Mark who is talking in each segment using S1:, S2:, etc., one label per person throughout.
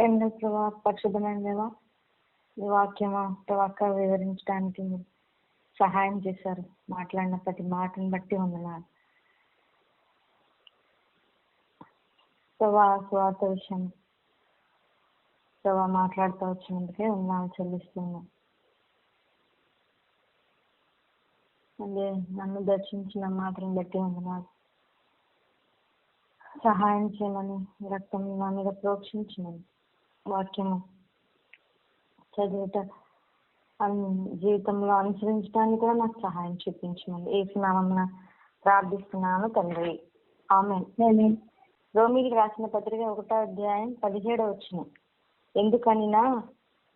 S1: ప్రేమ ప్రభా పరిశుద్ధమైన దేవా ఈ వాక్యమా ప్రవాక వివరించడానికి మీరు సహాయం చేశారు. మాట్లాడిన ప్రతి మాటను బట్టి వందనాలు. ప్రభా స్వార్థ విషయం. ప్రభా మాట్లాడుతూ వచ్చినందుకే ఉన్నాను చెల్లిస్తున్నాను. అదే నన్ను దర్శించిన మాటను బట్టి వందనాలు. సహాయం చేయమని రక్తం నా మీద ప్రోక్షించమని. వాక్యము చదువుట జీవితంలో అనుసరించడానికి కూడా నాకు సహాయం చూపించమని ఏసునామన్న ప్రార్థిస్తున్నాను తండ్రి. ఆమె రోమికి రాసిన పత్రిక ఒకటో అధ్యాయం పదిహేడో వచ్చిన ఎందుకనినా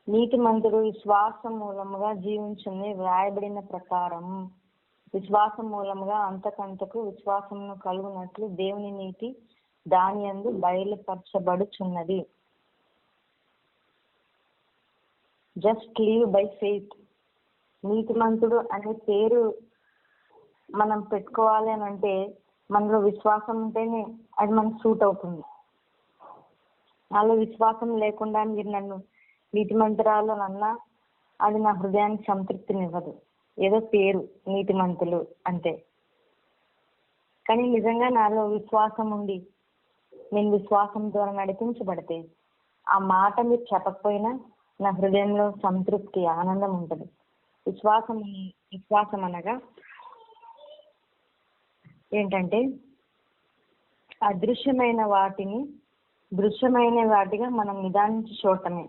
S1: నీతిమంతుడు విశ్వాసం మూలముగా జీవించని వ్రాయబడిన ప్రకారం విశ్వాసం మూలముగా అంతకంతకు విశ్వాసమును కలుగునట్లు దేవుని నీతి దాని యందు బయలుపరచబడుచున్నది. జస్ట్ లీవ్ బై ఫెయిత్ నీతిమంతుడు అనే పేరు మనం పెట్టుకోవాలి అని అంటే మనలో విశ్వాసం ఉంటేనే అది మనకు సూట్ అవుతుంది. నాలో విశ్వాసం లేకుండా మీరు నన్ను నీతి మంత్రాలు అన్నా అది నా హృదయానికి సంతృప్తినివ్వదు. ఏదో పేరు నీతిమంతులు అంతే కానీ నిజంగా నాలో విశ్వాసం ఉండి నేను విశ్వాసం ద్వారా నడిపించబడితే ఆ మాట మీరు చెప్పకపోయినా నా హృదయంలో సంతృప్తి ఆనందం ఉంటుంది. విశ్వాసం విశ్వాసం అనగా ఏంటంటే అదృశ్యమైన వాటిని దృశ్యమైన వాటిగా మనం నిదానించి చూడటమే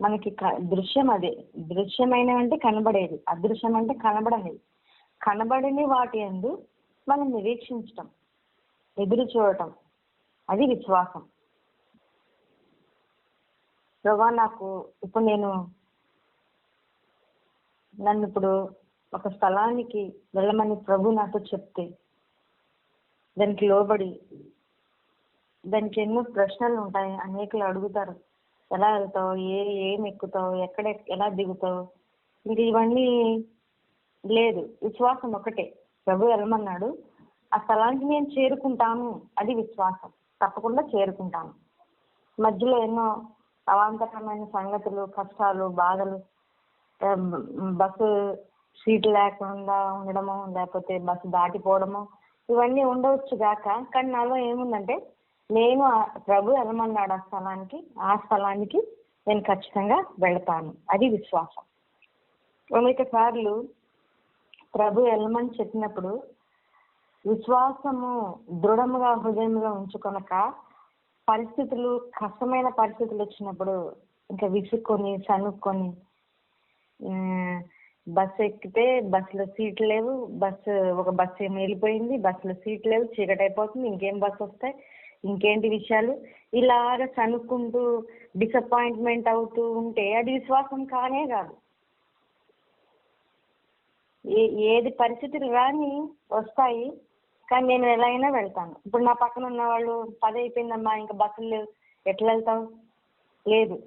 S1: మనకి దృశ్యం అదే. దృశ్యమైన అంటే కనబడేది. అదృశ్యం అంటే కనబడనిది. కనబడని వాటి ఎందు మనం నిరీక్షించటం ఎదురు చూడటం. అది విశ్వాసం. ప్రభా నాకు ఇప్పుడు నేను నన్ను ఇప్పుడు ఒక స్థలానికి వెళ్ళమని ప్రభు నాతో చెప్తే దానికి లోబడి దానికి ఎన్నో ప్రశ్నలు ఉంటాయి. అనేకులు అడుగుతారు. ఎలా వెళ్తావు? ఏ ఏం ఎక్కుతావు? ఎక్కడ ఎలా దిగుతావు? ఇంక ఇవన్నీ లేదు. విశ్వాసం ఒకటే. ప్రభు వెళ్ళమన్నాడు. ఆ స్థలానికి నేను చేరుకుంటాను. అది విశ్వాసం. తప్పకుండా చేరుకుంటాను. మధ్యలో ఎన్నో అవాంతరమైన సంగతులు కష్టాలు బాధలు బస్సు సీట్ లేకుండా ఉండడము లేకపోతే బస్సు దాటిపోవడము ఇవన్నీ ఉండవచ్చు గాక. కానీ నాలో ఏముందంటే నేను ప్రభు ఎలమన్నాడు ఆ స్థలానికి ఆ స్థలానికి నేను ఖచ్చితంగా వెళతాను. అది విశ్వాసం. అనేక సార్లు ప్రభు ఎలమని చెప్పినప్పుడు విశ్వాసము దృఢముగా హృదయంలో ఉంచుకొనక పరిస్థితులు కష్టమైన పరిస్థితులు వచ్చినప్పుడు ఇంకా విసుక్కొని సనుక్కొని బస్సు ఎక్కితే బస్సులో సీట్లు లేవు. బస్సు ఒక బస్సు ఏమో వెళ్ళిపోయింది బస్సులో సీట్లు లేవు చీకటి అయిపోతుంది ఇంకేం బస్సు వస్తాయి ఇంకేంటి విషయాలు? ఇలాగ సనుక్కుంటూ డిసప్పాయింట్మెంట్ అవుతూ ఉంటే అది విశ్వాసం కానే కాదు. ఏ ఏది పరిస్థితులు రాని వస్తాయి కానీ నేను ఎలా అయినా వెళ్తాను. ఇప్పుడు నా పక్కన ఉన్న వాళ్ళు పది అయిపోయిందమ్మా ఇంకా బస్సులు లేవు ఎట్లా వెళ్తావు? లేదు.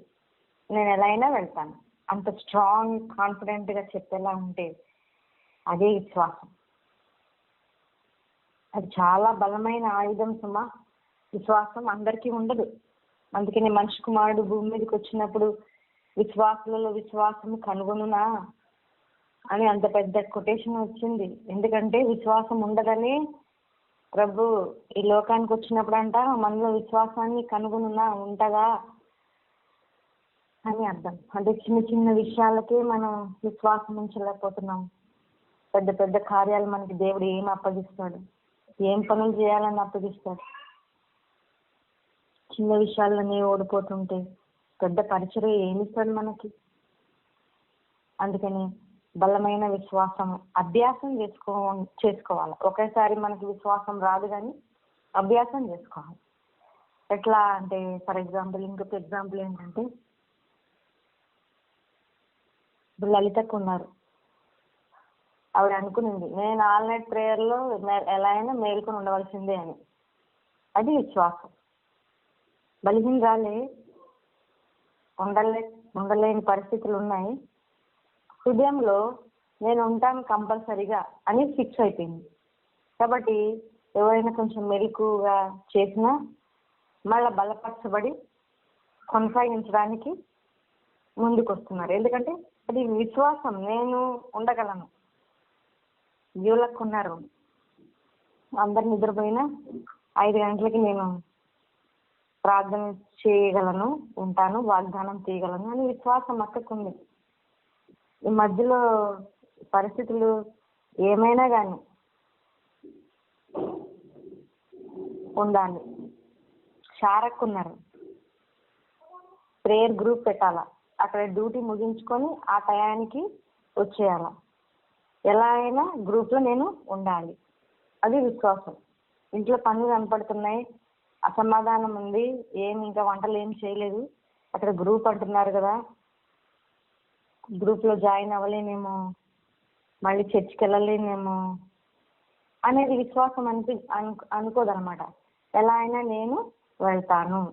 S1: నేను ఎలా అయినా వెళ్తాను. అంత స్ట్రాంగ్ కాన్ఫిడెంట్గా చెప్పేలా ఉంటే అదే విశ్వాసం. అది చాలా బలమైన ఆయుధం సుమా. విశ్వాసం అందరికీ ఉండదు. అందుకని మనిషి కుమారుడు భూమి మీదకి వచ్చినప్పుడు విశ్వాసులలో విశ్వాసం కనుగొనునా అని అంత పెద్ద కొటేషన్ వచ్చింది. ఎందుకంటే విశ్వాసం ఉండదని ప్రభు ఈ లోకానికి వచ్చినప్పుడు అంట మనలో విశ్వాసాన్ని కనుగొనున్నా ఉంటదా అని అర్థం. అంటే చిన్న చిన్న విషయాలకే మనం విశ్వాసం ఉంచలేకపోతున్నాం. పెద్ద పెద్ద కార్యాలు మనకి దేవుడు ఏం అప్పగిస్తాడు? ఏం పనులు చేయాలని అప్పగిస్తాడు? చిన్న విషయాల్లోనే ఓడిపోతుంటే పెద్ద పరిచయం ఏమిస్తాడు మనకి? అందుకని బలమైన విశ్వాసం అభ్యాసం చేసుకో చేసుకోవాలి. ఒకేసారి మనకి విశ్వాసం రాదు కానీ అభ్యాసం చేసుకోవాలి. ఎట్లా అంటే ఫర్ ఎగ్జాంపుల్ ఇంకొక ఎగ్జాంపుల్ ఏంటంటే ఇప్పుడు లలితకు ఉన్నారు. ఆవిడ అనుకునింది నేను ఆల్ నైట్ ప్రేయర్లో ఎలా అయినా మేల్కొని ఉండవలసిందే అని. అది విశ్వాసం. బలిహీనరాలే ఉండలే ఉండలేని పరిస్థితులు ఉన్నాయి. హృదయంలో నేను ఉంటాను కంపల్సరీగా అని ఫిక్స్ అయిపోయింది. కాబట్టి ఎవరైనా కొంచెం మెలకుగా చేసినా మళ్ళా బలపరచబడి కొనసాగించడానికి ముందుకు వస్తున్నారు ఎందుకంటే అది విశ్వాసం నేను ఉండగలను. జీవులకు ఉన్నారు? అందరు నిద్రపోయినా ఐదు గంటలకి నేను ప్రార్థన చేయగలను ఉంటాను వాగ్దానం చేయగలను అని విశ్వాసం అక్కకుంది. ఈ మధ్యలో పరిస్థితులు ఏమైనా కానీ ఉండాలి. షారక్కున్నారు ప్రేయర్ గ్రూప్ పెట్టాలా? అక్కడ డ్యూటీ ముగించుకొని ఆ టయానికి వచ్చేయాల? ఎలా అయినా గ్రూప్లో నేను ఉండాలి. అది విశ్వాసం. ఇంట్లో పనులు కనపడుతున్నాయి. అసమాధానం ఉంది. ఏం ఇంకా వంటలు ఏం చేయలేదు. అక్కడ గ్రూప్ అంటున్నారు కదా. గ్రూప్లో జాయిన్ అవ్వలేనేమో మళ్ళీ చర్చికి వెళ్ళలేనేమో అనేది విశ్వాసం అనిపి అను అనుకోదనమాట ఎలా అయినా నేను వెళ్తాను.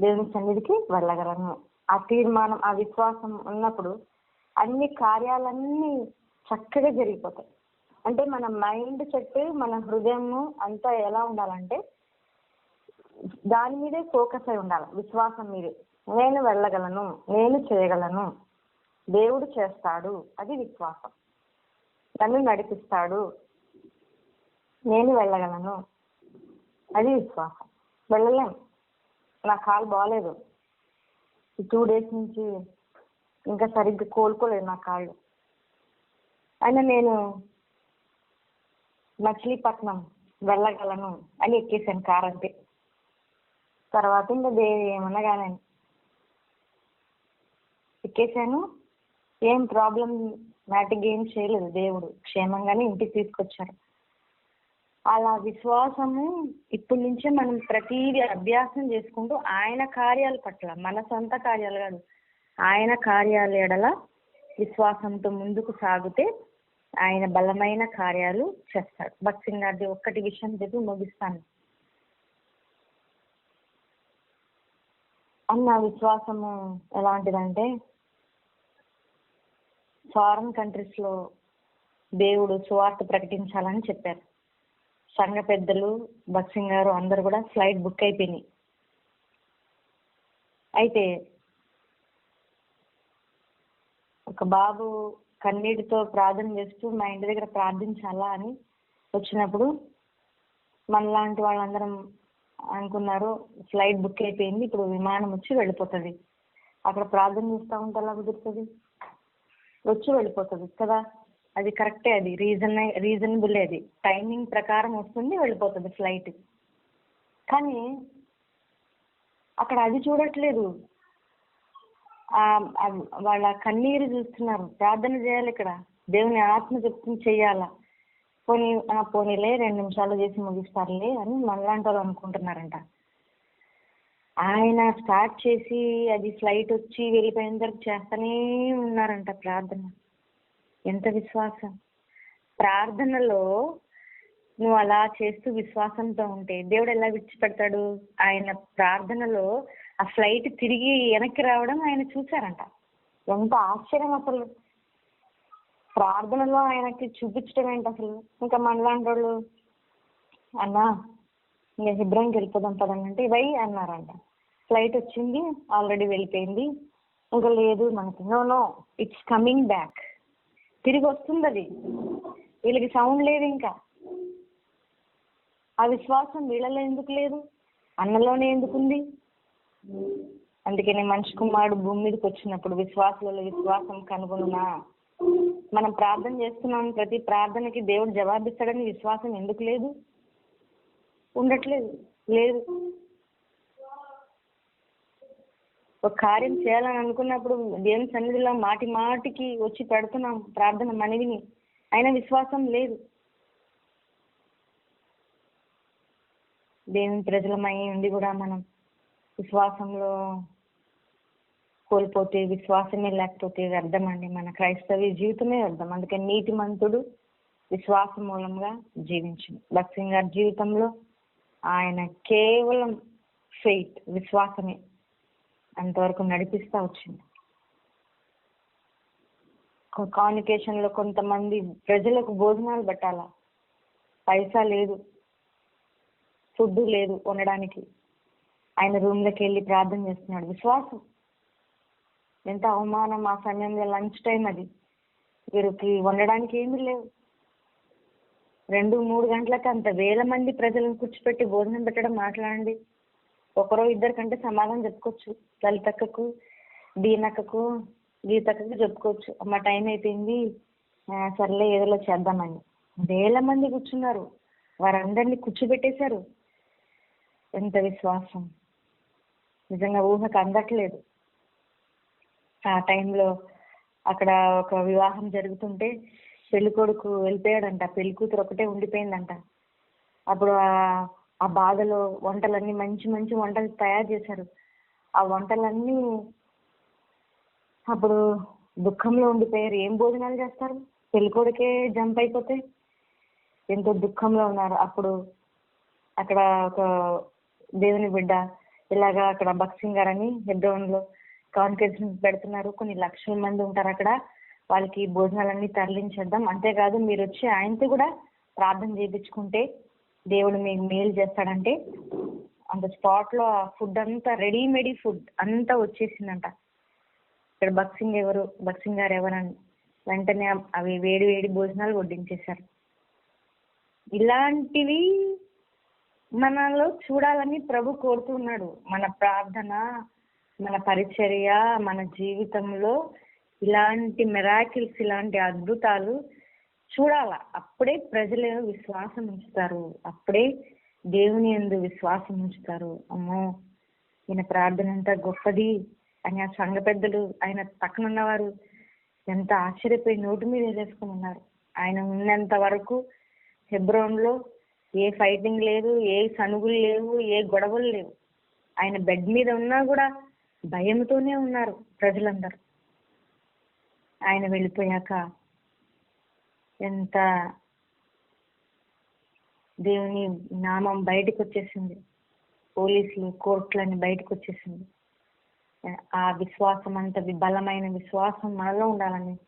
S1: దేవుని సన్నిధికి వెళ్ళగలను. ఆ తీర్మానం ఆ విశ్వాసం ఉన్నప్పుడు అన్ని కార్యాలన్నీ చక్కగా జరిగిపోతాయి. అంటే మన మైండ్ సెట్ మన హృదయం అంతా ఎలా ఉండాలంటే దాని మీదే ఫోకస్ అయి ఉండాలి. విశ్వాసం మీదే. నేను వెళ్ళగలను నేను చేయగలను. దేవుడు చేస్తాడు. అది విశ్వాసం. నన్ను నడిపిస్తాడు. నేను వెళ్ళగలను. అది విశ్వాసం. వెళ్ళలేం. నా కాలు బాగాలేదు ఈ టూ డేస్ నుంచి ఇంకా సరిగ్గా కోలుకోలేదు నా కాళ్ళు. అయినా నేను మచిలీపట్నం వెళ్ళగలను అని ఎక్కేసాను కార్ అంతే తర్వాత ఇంకా దేవి ఏమన్నా కానీ ఎక్కేసాను. ఏం ప్రాబ్లం మ్యాటిక్ ఏం చేయలేదు దేవుడు. క్షేమంగానే ఇంటికి తీసుకొచ్చారు. అలా విశ్వాసము ఇప్పటి నుంచే మనం ప్రతిదీ అభ్యాసం చేసుకుంటూ ఆయన కార్యాల పట్ల మన సొంత కార్యాలు కాదు ఆయన కార్యాల ఎడల విశ్వాసంతో ముందుకు సాగితే ఆయన బలమైన కార్యాలు చేస్తాడు భక్తి గారిది ఒక్కటి విషయం చెప్పి ముగిస్తాను. అన్న విశ్వాసము ఎలాంటిదంటే ఫారిన్ కంట్రీస్లో దేవుడు సువార్త ప్రకటించాలని చెప్పారు. సంఘ పెద్దలు భక్సింగ్ గారు అందరు కూడా ఫ్లైట్ బుక్ అయిపోయినాయి. అయితే ఒక బాబు కన్నీటితో ప్రార్థన చేస్తూ మా ఇంటి దగ్గర ప్రార్థించాలా అని వచ్చినప్పుడు మనలాంటి వాళ్ళందరం అనుకున్నారు ఫ్లైట్ బుక్ అయిపోయింది ఇప్పుడు విమానం వచ్చి వెళ్ళిపోతుంది. అక్కడ ప్రార్థన చేస్తూ ఉంటే ఎలా కుదురుతుంది? వచ్చి వెళ్ళిపోతుంది కదా? అది కరెక్టే అది. రీజన్ రీజనబుల్ అది. టైమింగ్ ప్రకారం వస్తుంది వెళ్ళిపోతుంది ఫ్లైట్. కానీ అక్కడ అది చూడట్లేదు. వాళ్ళ కన్నీరు చూస్తున్నారు. ప్రార్థన చేయాలి ఇక్కడ. దేవుని ఆత్మ చెప్తుంది చెయ్యాలా పోనీ ఆ పోనీలే రెండు నిమిషాలు చేసి ముగిస్తారులే అని మనలాంటి వాళ్ళు అనుకుంటున్నారంట. ఆయన స్టార్ట్ చేసి అది ఫ్లైట్ వచ్చి వెళ్ళిపోయిన తర్వాత చేస్తూనే ఉన్నారంట ప్రార్థన. ఎంత విశ్వాసం. ప్రార్థనలో నువ్వు అలా చేస్తూ విశ్వాసంతో ఉంటే దేవుడు ఎలా విడిచిపెడతాడు? ఆయన ప్రార్థనలో ఆ ఫ్లైట్ తిరిగి వెనక్కి రావడం ఆయన చూశారంట. ఎంత ఆశ్చర్యం అసలు. ప్రార్థనలో ఆయనకి చూపించడం ఏంటి అసలు? ఇంకా మనలాంటి వాళ్ళు అన్నా ఇంకా శుభ్రంకి వెళ్ళిపోదాం పదండి అంటే వై అన్నారంట. ఫ్లైట్ వచ్చింది ఆల్రెడీ వెళ్ళిపోయింది. ఇంకా లేదు మనకి. No no it's coming back తిరిగి వస్తుంది అది వీళ్ళకి సౌండ్ లేదు ఇంకా. ఆ విశ్వాసం వీళ్ళలో ఎందుకు లేదు? అన్నలోనే ఎందుకుంది? అందుకనే మనిషి కుమారుడు భూమి మీదకి వచ్చినప్పుడు విశ్వాసులలో విశ్వాసం కనుగొనునా? మనం ప్రార్థన చేస్తున్నాం ప్రతి ప్రార్థనకి దేవుడు జవాబిస్తాడని విశ్వాసం ఎందుకు లేదు? ఉండట్లేదు. లేదు. ఒక కార్యం చేయాలని అనుకున్నప్పుడు దేవుని సన్నిధిలో మాటి మాటికి వచ్చి పెడుతున్నాం ప్రార్థన మనవిని. అయినా విశ్వాసం లేదు. దేవుని ప్రజలమై ఉండి కూడా మనం విశ్వాసంలో కోల్పోతే విశ్వాసమే లేకపోతే వ్యర్థం అండి మన క్రైస్తవ జీవితమే వ్యర్థం. అందుకని నీతిమంతుడు విశ్వాస మూలంగా జీవించింది భక్సింగ్ గారి జీవితంలో ఆయన కేవలం ఫెయిత్ విశ్వాసమే. అంతవరకు నడిపిస్తా వచ్చింది. కమ్యూనికేషన్లో కొంతమంది ప్రజలకు భోజనాలు పెట్టాలా? పైసా లేదు. ఫుడ్ లేదు ఉండడానికి ఆయన రూమ్లోకి వెళ్ళి ప్రార్థన చేస్తున్నాడు. విశ్వాసం. ఎంత అవమానం ఆ సమయంలో లంచ్ టైం అది. వీరికి వండడానికి ఏమీ లేవు. రెండు మూడు గంటలకు అంత వేల మంది ప్రజలను కూర్చోపెట్టి భోజనం పెట్టడం మాట్లాడండి. ఒకరో ఇద్దరు కంటే సమాధానం చెప్పుకోవచ్చు. లలితక్కకు దీనక్కకు గీతక్కకు చెప్పుకోవచ్చు. అమ్మ టైం అయిపోయింది. సర్లే ఏదోలో చేద్దామని. వేల మంది కూర్చున్నారు. వారందరినీ కూర్చోబెట్టేశారు. ఎంత విశ్వాసం. నిజంగా ఊహకు అందట్లేదు. ఆ టైంలో అక్కడ ఒక వివాహం జరుగుతుంటే పెళ్ళి కొడుకు వెళ్ళిపోయాడంట. పెళ్ళి కూతురు ఒకటే ఉండిపోయిందంట. అప్పుడు ఆ- బాధలో వంటలన్నీ మంచి మంచి వంటలు తయారు చేశారు. ఆ వంటలన్నీ అప్పుడు దుఃఖంలో ఉండిపోయారు. ఏం భోజనాలు చేస్తారు? పెళ్ళికొడుకే జంప్ అయిపోతే ఎంతో దుఃఖంలో ఉన్నారు. అప్పుడు అక్కడ ఒక దేవుని బిడ్డ ఇలాగా అక్కడ బక్సింగ్ గారు అని హెబ్రోన్లో కాన్ఫరెన్స్ పెడుతున్నారు. కొన్ని లక్షల మంది ఉంటారు అక్కడ. వాళ్ళకి భోజనాలన్నీ తరలించేద్దాం. అంతేకాదు మీరు వచ్చి ఆయనతో కూడా ప్రార్థన చేయించుకుంటే దేవుడు మీకు మేలు చేస్తాడంటే అంత స్పాట్లో ఆ ఫుడ్ అంతా రెడీమేడ్ ఫుడ్ అంతా వచ్చేసిందంట. ఇక్కడ బక్సింగ్ ఎవరు బక్సింగ్ గారు ఎవరని వెంటనే అవి వేడి వేడి భోజనాలు వడ్డించేశారు. ఇలాంటివి మనలో చూడాలని ప్రభు కోరుతున్నాడు. మన ప్రార్థన మన పరిచర్య మన జీవితంలో ఇలాంటి మెరాకిల్స్ ఇలాంటి అద్భుతాలు చూడాల అప్పుడే ప్రజలు విశ్వాసం ఉంచుతారు అప్పుడే దేవుని ఎందు విశ్వాసం ఉంచుతారు అమ్మో ఈయన ప్రార్థన ఎంత గొప్పది అని ఆ సంఘ పెద్దలు ఆయన పక్కన ఉన్నవారు ఎంత ఆశ్చర్యపోయి నోటి మీద వేసుకుని ఉన్నారు ఆయన ఉన్నంత వరకు హెబ్రోన్లో ఏ ఫైటింగ్ లేదు ఏ సనుగులు లేవు ఏ గొడవలు లేవు. ఆయన బెడ్ మీద ఉన్నా కూడా భయంతోనే ఉన్నారు ప్రజలందరూ. ఆయన వెళ్ళిపోయాక ఎంత దేవుని నామం బయటకు వచ్చేసింది పోలీసులు కోర్టులని బయటకు వచ్చేసింది ఆ విశ్వాసం అంత బలమైన విశ్వాసం మనలో ఉండాలని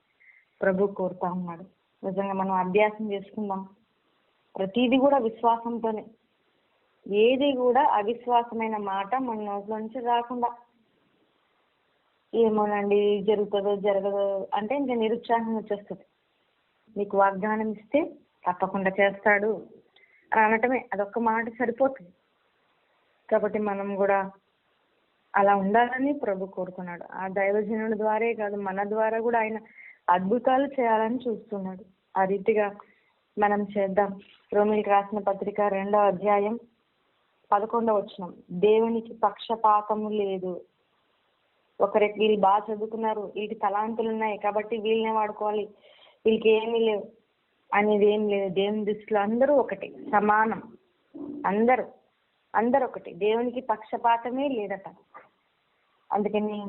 S1: ప్రభు కోరుతా ఉన్నాడు. నిజంగా మనం అభ్యాసం చేసుకుందాం. ప్రతిదీ కూడా విశ్వాసంతోనే. ఏది కూడా అవిశ్వాసమైన మాట మన నోట్లో నుంచి రాకుండా. ఏమోనండి జరుగుతుందో జరగదో అంటే ఇంకా నిరుత్సాహం వచ్చేస్తుంది. నీకు వాగ్దానం ఇస్తే తప్పకుండా చేస్తాడు అని అనటమే అదొక్క మాట సరిపోతుంది. కాబట్టి మనం కూడా అలా ఉండాలని ప్రభు కోరుకున్నాడు. ఆ దైవజనుడి ద్వారే కాదు మన ద్వారా కూడా ఆయన అద్భుతాలు చేయాలని చూస్తున్నాడు. ఆ రీతిగా మనం చేద్దాం. రోమిల్కి రాసిన పత్రిక రెండో అధ్యాయం పదకొండవ వచనం. దేవునికి పక్షపాతము లేదు. ఒకరికి వీళ్ళు బాగా చదువుకున్నారు వీటి తలాంతులు ఉన్నాయి కాబట్టి వీళ్ళనే వాడుకోవాలి. వీళ్ళకి ఏమీ లేవు. అనేది ఏం లేదు. దేవుని దృష్టిలో అందరూ ఒకటి సమానం. అందరూ అందరు ఒకటి. దేవునికి పక్షపాతమే లేదట. అందుకని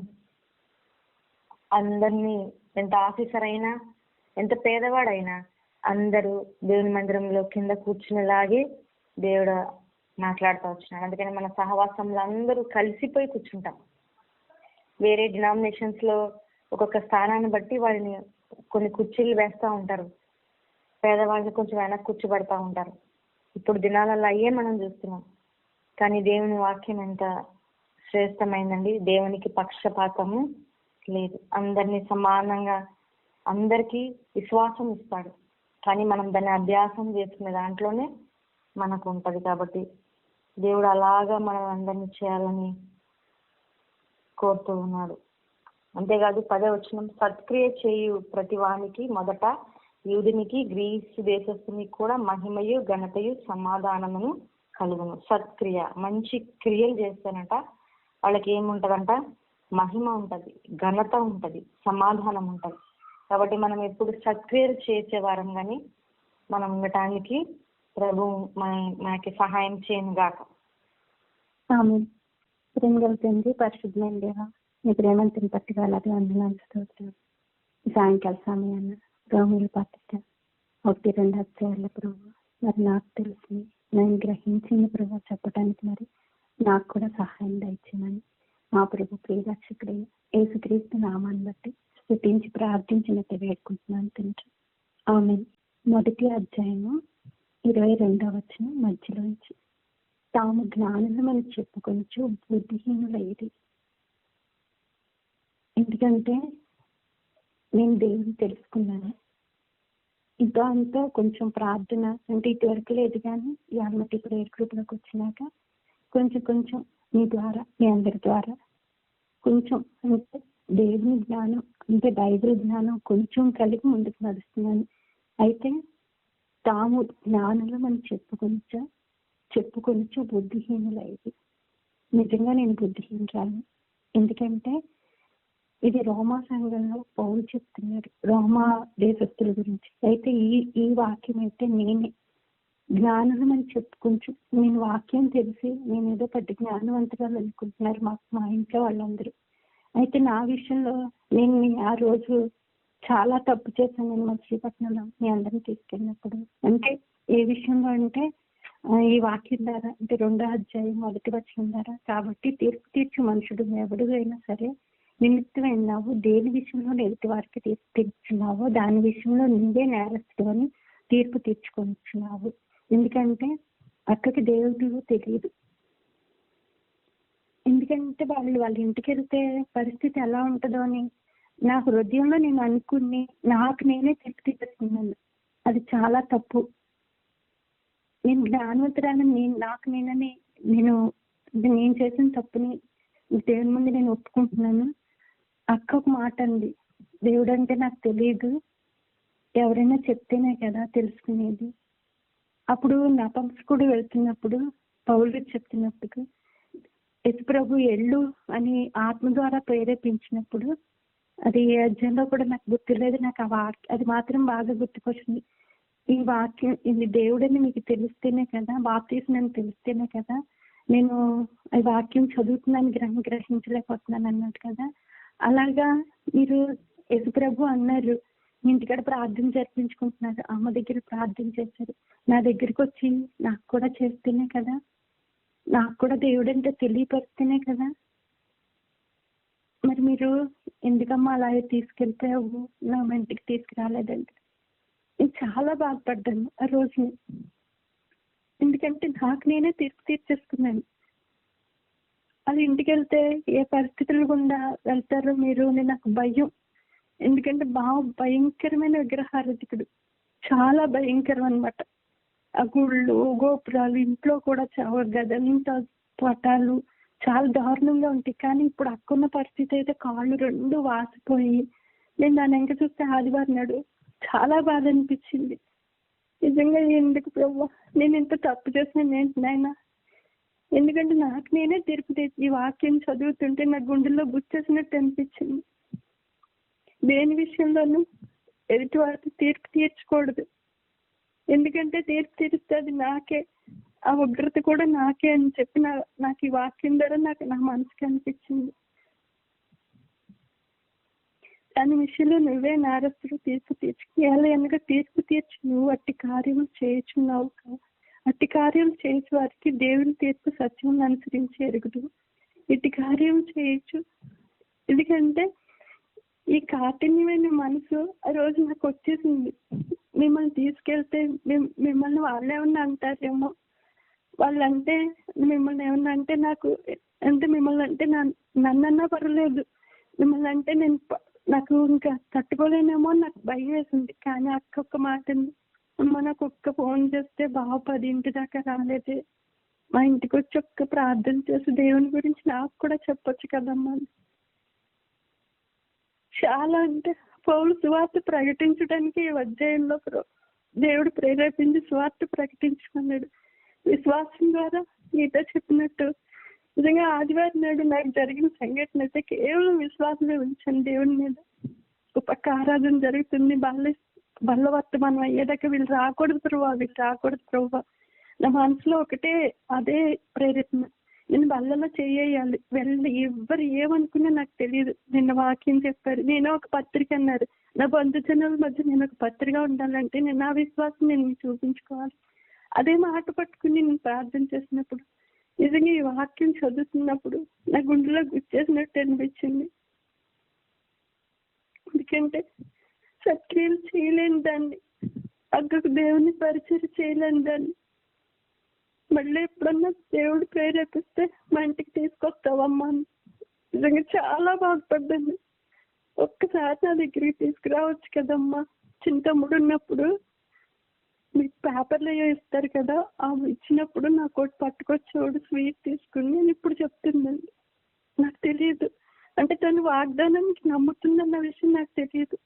S1: అందరినీ ఎంత ఆఫీసర్ అయినా ఎంత పేదవాడైనా అందరూ దేవుని మందిరంలో కింద కూర్చునేలాగే దేవుడు మాట్లాడుతూ వచ్చినాడు. అందుకని మన సహవాసంలో అందరూ కలిసిపోయి కూర్చుంటాం. వేరే డినామినేషన్స్లో ఒక్కొక్క స్థానాన్ని బట్టి వారిని కొన్ని కుర్చీలు వేస్తూ ఉంటారు. పేదవాళ్ళు కొంచెం వెనక్కి కూర్చోబెడతా ఉంటారు. ఇప్పుడు దినాలలో అయ్యే మనం చూస్తున్నాం. కానీ దేవుని వాక్యం ఎంత శ్రేష్టమైందండి. దేవునికి పక్షపాతము లేదు. అందరినీ సమానంగా అందరికీ విశ్వాసం ఇస్తాడు. కానీ మనం దాన్ని అభ్యాసం చేసుకునే దాంట్లోనే మనకు ఉంటుంది కాబట్టి దేవుడు అలాగా మనం అందరినీ చేయాలని కోరుతూ ఉన్నాడు. అంతేకాదు పదే వచ్చిన సత్క్రియ చేయు ప్రతి వానికి మొదట యూదునికి గ్రీసు దేశస్థునికి కూడా మహిమయు ఘనతయు సమాధానమును కలుగును. సత్క్రియ మంచి క్రియలు చేస్తానట వాళ్ళకి ఏముంటదంట? మహిమ ఉంటది ఘనత ఉంటది సమాధానం ఉంటది. కాబట్టి మనం ఎప్పుడు సత్క్రియలు చేసేవారం కానీ మనం ఉండటానికి ప్రభు మన మనకి సహాయం చేయను గాక.
S2: ప్రేమ గల తండ్రి పరిశుద్ధమైన దేవ మీ ప్రేమంతిని పట్టిగా అలాగే వందనాలు స్తోత్రం సాయంకాల సమయాన్ని రోమిల పత్రిక ఒకటి రెండు అధ్యాయుల ప్రభు. మరి నాకు తెలిసి. నేను గ్రహించింది ప్రభు చెప్పడానికి మరి నాకు కూడా సహాయం దయచేయమని. మా ప్రభు ప్రియరక్షకుడైన ఏసుక్రీస్తు నామాన్ని బట్టి స్థుతించి ప్రార్థించినట్టు వేడుకుంటున్నాను తండ్రి. ఆమె మొదటి అధ్యాయము ఇరవై రెండవ వచ్చిన మధ్యలో నుంచి తాము జ్ఞానులమని చెప్పుకొనచ్చు బుద్ధిహీనులైది ఎందుకంటే నేను దేవుని తెలుసుకున్నాను. ఇంకా అంతా కొంచెం ప్రార్థన అంటే ఇటువరకు లేదు కానీ ఈ ఆల్మట్టి ప్రేయర్ గ్రూప్లోకి వచ్చినాక కొంచెం కొంచెం మీ ద్వారా మీ అందరి ద్వారా కొంచెం అంటే దేవుని జ్ఞానం అంటే బైబిల్ జ్ఞానం కొంచెం కలిగి ముందుకు నడుస్తున్నాను. అయితే తాము జ్ఞానంలో మనం చెప్పుకొనిచ్చా బుద్ధిహీనులు బుద్ధిహీనులైది నిజంగా నేను బుద్ధిహీనురాలు ఎందుకంటే ఇది రోమా సంఘంలో పౌలు చెప్తున్నాడు రోమా దేశస్తుల గురించి. అయితే ఈ ఈ వాక్యం అయితే నేనే జ్ఞానం అని చెప్పుకుంటూ నేను వాక్యం తెలిసి నేను ఏదో పెద్ద జ్ఞానవంతురాలు అనుకుంటున్నారు మా మా ఇంట్లో వాళ్ళందరూ. అయితే నా విషయంలో నేను ఆ రోజు చాలా తప్పు చేశాను. నేను మచిలీపట్నంలో మీ అందరిని తీసుకెళ్ళినప్పుడు. అంటే ఏ విషయంలో అంటే ఈ వాక్యం ద్వారా అంటే రెండో అధ్యాయం మొదటి వచ్చిన ద్వారా కాబట్టి తీర్పు తీర్చు మనుషుడు ఎవడుగైనా సరే నిమిత్తమైనావు దేని విషయంలో ఎదుటి వారికి తీర్పు తీర్చున్నావో దాని విషయంలో నువ్వే నేరస్తుడు అని తీర్పు తీర్చుకొచ్చున్నావు ఎందుకంటే అక్కకి దేవుడు తెలియదు. ఎందుకంటే వాళ్ళు వాళ్ళ ఇంటికి వెళ్తే పరిస్థితి ఎలా ఉంటుందో అని నా హృదయంలో నేను అనుకుని నాకు నేనే తీర్పు తీర్చుకున్నాను. అది చాలా తప్పు. నేను జ్ఞానవంతురాలను నేను నాకు నేనని నేను నేను చేసిన తప్పుని దేవుని ముందు నేను ఒప్పుకుంటున్నాను. అక్క ఒక మాట అంది దేవుడు అంటే నాకు తెలియదు ఎవరైనా చెప్తేనే కదా తెలుసుకునేది. అప్పుడు నపంసకుడు వెళ్తున్నప్పుడు పౌరుడు చెప్తున్నప్పుడు యశుప్రభు ఎళ్ళు అని ఆత్మ ద్వారా ప్రేరేపించినప్పుడు అది ఏ అధ్యయంలో కూడా నాకు గుర్తులేదు. నాకు ఆ వాక్య అది మాత్రం బాగా గుర్తుకొచ్చింది. ఈ వాక్యం ఇది దేవుడని మీకు తెలిస్తేనే కదా బాప్తీసునని తెలిస్తేనే కదా నేను ఈ వాక్యం చదువుతున్నాను గ్రహం గ్రహించలేకపోతున్నాను అన్నట్టు కదా అలాగా మీరు యశుప్రభు అన్నారు. మీ ఇంటికాడ ప్రార్థన జరిపించుకుంటున్నారు. అమ్మ దగ్గర ప్రార్థన చేశారు. నా దగ్గరికి వచ్చి నాకు కూడా చేస్తేనే కదా. నాకు కూడా దేవుడు అంటే తెలియపరిస్తేనే కదా. మరి మీరు ఎందుకమ్మా అలా తీసుకెళ్ళిపోయావు నా మా ఇంటికి తీసుకురాలేదంటే. నేను చాలా బాధపడ్డాను ఆ రోజు ఎందుకంటే నాకు నేనే తీర్పు తీర్చేసుకున్నాను. అది ఇంటికి వెళ్తే ఏ పరిస్థితులు గుండా వెళ్తారో మీరు నాకు భయం. ఎందుకంటే బాగా భయంకరమైన విగ్రహారధికుడు. చాలా భయంకరం అనమాట ఆ గుళ్ళు గోపురాలు ఇంట్లో కూడా చాలా గదంతా పటాలు చాలా దారుణంగా ఉంటాయి. కానీ ఇప్పుడు అక్కున్న పరిస్థితి అయితే కాళ్ళు రెండు వాసిపోయి నేను దాని వెంక చూస్తే ఆదివారం నాడు చాలా బాధ అనిపించింది. నిజంగా ఎందుకు ప్రభు? నేను ఇంత తప్పు చేసిన ఏంటి నాయన? ఎందుకంటే నాకు నేనే తీర్పు ఈ వాక్యం చదువుతుంటే నా గుండెల్లో గుచ్చేసినట్టు అనిపించింది. దేని విషయంలోనూ ఎదుటి వారికి తీర్పు తీర్చకూడదు. ఎందుకంటే తీర్పు తీరిస్తే అది నాకే ఆ ఉగ్రత కూడా నాకే అని చెప్పి నా నాకు ఈ వాక్యం ద్వారా నాకు నా మనసుకి అనిపించింది. దాని విషయంలో నువ్వే నారస్తుడు తీర్పు తీర్చుకు ఎలా అనగా తీర్పు తీర్చి. నువ్వు అట్టి కార్యము చేయుచున్నావు కదా. అట్టి కార్యం చేసి వారికి దేవుని తీర్పు సత్యం అనుసరించి ఎరుగుదు ఇట్టి కార్యం చేయొచ్చు. ఎందుకంటే ఈ కాఠిన్యమైన మనసు ఆ రోజు నాకు వచ్చేసింది. మిమ్మల్ని తీసుకెళ్తే మిమ్మల్ని వాళ్ళు ఏమన్నా అంటారేమో. వాళ్ళంటే మిమ్మల్ని ఏమన్నా అంటే నాకు అంటే మిమ్మల్ని అంటే నన్నన్నా పర్వాలేదు. మిమ్మల్ని అంటే నేను నాకు ఇంకా తట్టుకోలేనేమో అని నాకు భయం వేసింది. కానీ అక్క ఒక్క మాట మనకు ఒక్క ఫోన్ చేస్తే బాగా పది ఇంటి దాకా రాలేదు. మా ఇంటికి వచ్చి ఒక్క ప్రార్థన చేసి దేవుని గురించి నాకు కూడా చెప్పొచ్చు కదమ్మా అని. చాలా అంటే పౌరు సువార్త ప్రకటించడానికి ఈ అధ్యాయంలో దేవుడు ప్రేరేపించి సువార్త ప్రకటించుకున్నాడు. విశ్వాసం ద్వారా మీతో చెప్పినట్టు. నిజంగా ఆదివారం నాడు నాకు జరిగిన సంఘటన అయితే కేవలం విశ్వాసమే ఉంచాను దేవుని మీద. ఉపకారాధన జరుగుతుంది బల్ల బల్ల వర్తమానం అయ్యేదాకా వీళ్ళు రాకూడదు ప్రభావ వీళ్ళు రాకూడదు ప్రభావ నా మనసులో ఒకటే అదే ప్రేరేపణ నేను బల్లలో చేయాలి వెళ్ళి ఎవ్వరు ఏమనుకున్నా నాకు తెలియదు నిన్న వాక్యం చెప్పారు నేను ఒక పత్రిక అన్నారు. నా బంధుజనుల మధ్య నేను ఒక పత్రిక ఉండాలంటే నేను నా విశ్వాసం నేను చూపించుకోవాలి. అదే మాట పట్టుకుని నేను ప్రార్థన చేసినప్పుడు నిజంగా ఈ వాక్యం చదువుతున్నప్పుడు నా గుండెలో గుచ్చేసినట్టు అనిపించింది. ఎందుకంటే సత్క్రియలు చేయలేను దాన్ని అక్కకు దేవుని పరిచయం చేయలేను దాన్ని మళ్ళీ ఎప్పుడన్నా దేవుడు ప్రేరేపిస్తే మా ఇంటికి తీసుకొస్తావమ్మా అని. నిజంగా చాలా బాధపడ్డాను. ఒక్కసారి నా దగ్గరికి తీసుకురావచ్చు కదమ్మా. చిన్న తమ్ముడు ఉన్నప్పుడు మీకు పేపర్లు అయ్యో ఇస్తారు కదా అవి ఇచ్చినప్పుడు నాకు ఒకటి పట్టుకొచ్చేవాడు స్వీట్ తీసుకుని నేను ఇప్పుడు చెప్తుందండి నాకు తెలియదు అంటే తను వాగ్దానానికి నమ్ముతుందన్న విషయం నాకు తెలియదు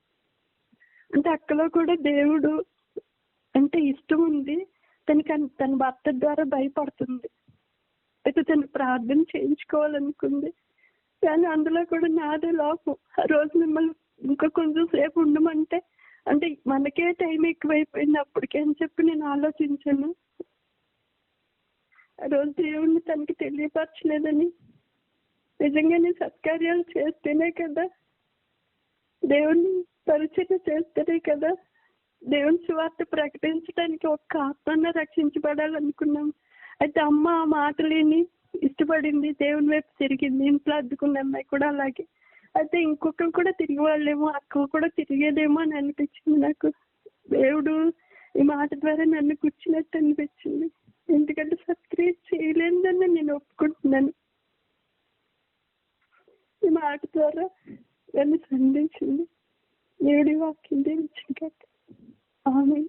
S2: అంటే అక్కలో కూడా దేవుడు అంటే ఇష్టం ఉంది. తనకి తన భర్త ద్వారా భయపడుతుంది. అయితే తను ప్రార్థన చేయించుకోవాలనుకుంది. కానీ అందులో కూడా నాదే లోపం. ఆ రోజు మిమ్మల్ని ఇంకా కొంచెం సేపు ఉండమంటే అంటే మనకే టైం ఎక్కువైపోయింది అప్పటికే అని చెప్పి నేను ఆలోచించాను. ఆ రోజు దేవుణ్ణి తనకి తెలియపరచలేదని. నిజంగా నేను సత్కార్యాలు చేస్తేనే కదా దేవుణ్ణి పరిచయం చేస్తేనే కదా దేవుని సువార్త ప్రకటించడానికి ఒక్క ఆత్మన్న రక్షించబడాలనుకున్నాం. అయితే అమ్మ ఆ మాటలేని ఇష్టపడింది దేవుని వైపు తిరిగింది ఇంట్లో అద్దుకున్న అమ్మాయి కూడా అలాగే. అయితే ఇంకొకరు కూడా తిరిగి వాళ్ళేమో అక్క కూడా తిరిగేదేమో అని అనిపించింది నాకు. దేవుడు ఈ మాట ద్వారా నన్ను కూర్చున్నట్టు అనిపించింది. ఎందుకంటే సబ్స్క్రైబ్ చేయలేదని నేను ఒప్పుకుంటున్నాను. ఈ మాట ద్వారా నన్ను సంధించింది. దేవుడి వాక్యం దీవించింది ఆమె